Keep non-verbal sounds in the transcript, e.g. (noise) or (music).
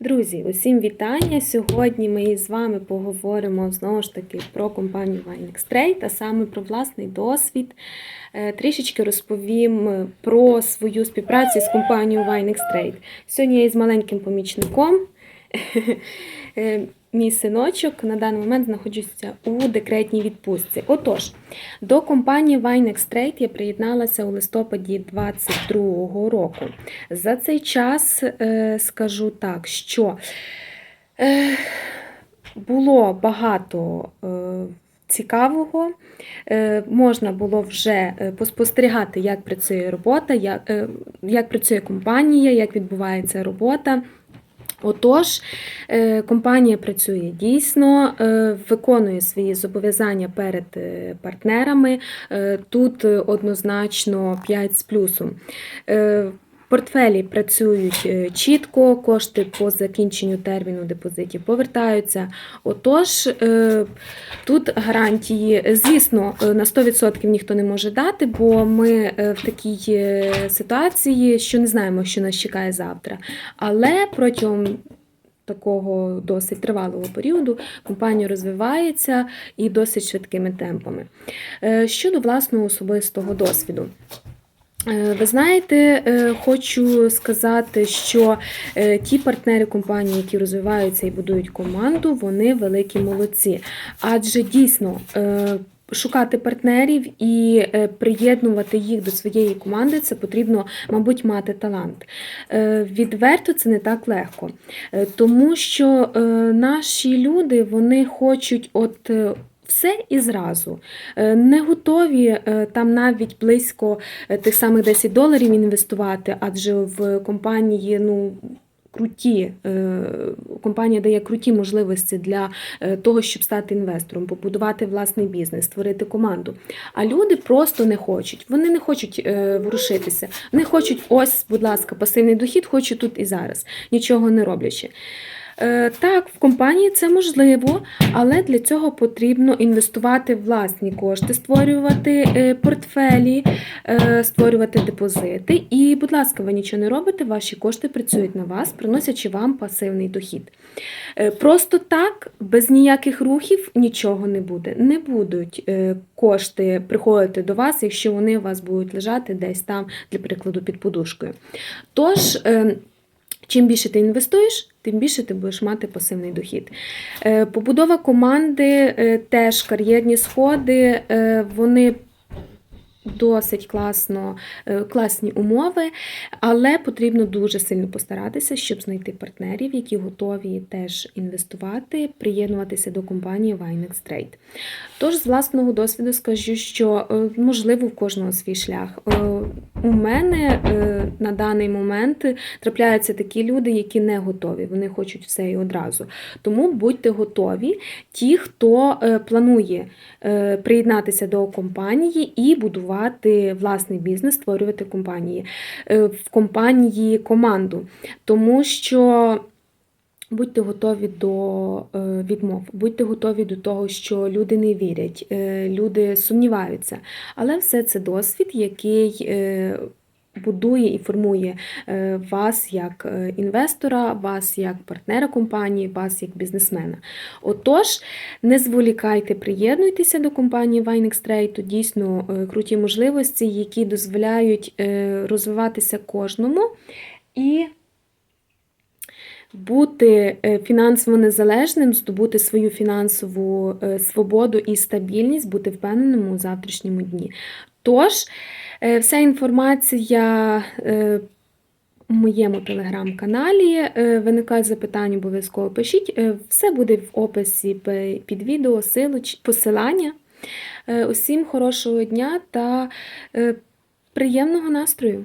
Друзі, усім вітання! Сьогодні ми з вами поговоримо знову ж таки про компанію Vinex Trade, а саме про власний досвід. Е, Трішечки розповім про свою співпрацю з компанією Winex Trade. Сьогодні я із маленьким помічником. (laughs) Е, Мій синочок на даний момент знаходжуся у декретній відпустці. Отож, до компанії Winex Trade я приєдналася у листопаді 2022 року. За цей час е, скажу так, що е, було багато цікавого. Можна було вже поспостерігати, як працює робота, як, як працює компанія, як відбувається робота. Отож, е, компанія працює дійсно, е, виконує свої зобов'язання перед е, партнерами. Тут однозначно 5 з плюсом. Портфелі працюють е, чітко, кошти по закінченню терміну депозитів повертаються. Отож, е, тут гарантії, звісно, е, на 100% ніхто не може дати, бо ми в такій ситуації, що не знаємо, що нас чекає завтра. Але протягом такого досить тривалого періоду компанія розвивається і досить швидкими темпами. Щодо власного особистого досвіду. Е, Ви знаєте, е, хочу сказати, що е, ті партнери компанії, які розвиваються і будують команду, вони великі молодці. Адже дійсно шукати партнерів і приєднувати їх до своєї команди, це потрібно, мабуть, мати талант. Відверто це не так легко, тому що наші люди вони хочуть от. Все і зразу. Е, Не готові е, там навіть близько е, тих самих 10 доларів інвестувати, адже в компанії ну, круті, компанія дає круті можливості для того, щоб стати інвестором, побудувати власний бізнес, створити команду. А люди просто не хочуть. Вони не хочуть ворушитися. Вони хочуть, ось, будь ласка, пасивний дохід, хочу тут і зараз, нічого не роблячи. Е, Так, в компанії це можливо, але для цього потрібно інвестувати власні кошти, створювати е, портфелі, е, створювати депозити. І, будь ласка, ви нічого не робите, ваші кошти працюють на вас, приносячи вам пасивний дохід. Просто так, без ніяких рухів нічого не буде. Не будуть кошти приходити до вас, якщо вони у вас будуть лежати десь там, для прикладу, під подушкою. Тож, е, Чим більше ти інвестуєш, тим більше ти будеш мати пасивний дохід. Е, Побудова команди, е, теж кар'єрні сходи, е, вони досить класно, класні умови, але потрібно дуже сильно постаратися, щоб знайти партнерів, які готові теж інвестувати, приєднуватися до компанії Winex Trade. Тож, з власного досвіду скажу, що можливо в кожного свій шлях. У мене е, на даний момент трапляються такі люди, які не готові, вони хочуть все і одразу. Тому будьте готові, ті, хто е, планує е, приєднатися до компанії і будувати власний бізнес, створювати компанії в компанії команду. Тому що. Будьте готові до е, відмов, будьте готові до того, що люди не вірять, е, люди сумніваються. Але все це досвід, який е, будує і формує вас як інвестора, вас як партнера компанії, вас як бізнесмена. Отож, не зволікайте, приєднуйтеся до компанії Winex Trade, тут дійсно круті можливості, які дозволяють розвиватися кожному. І бути е, фінансово незалежним, здобути свою фінансову е, свободу і стабільність, бути впевненим у завтрашньому дні. Тож, е, вся інформація у моєму телеграм-каналі. Виникають запитання, обов'язково пишіть. Все буде в описі під відео, посилання. Усім хорошого дня та приємного настрою!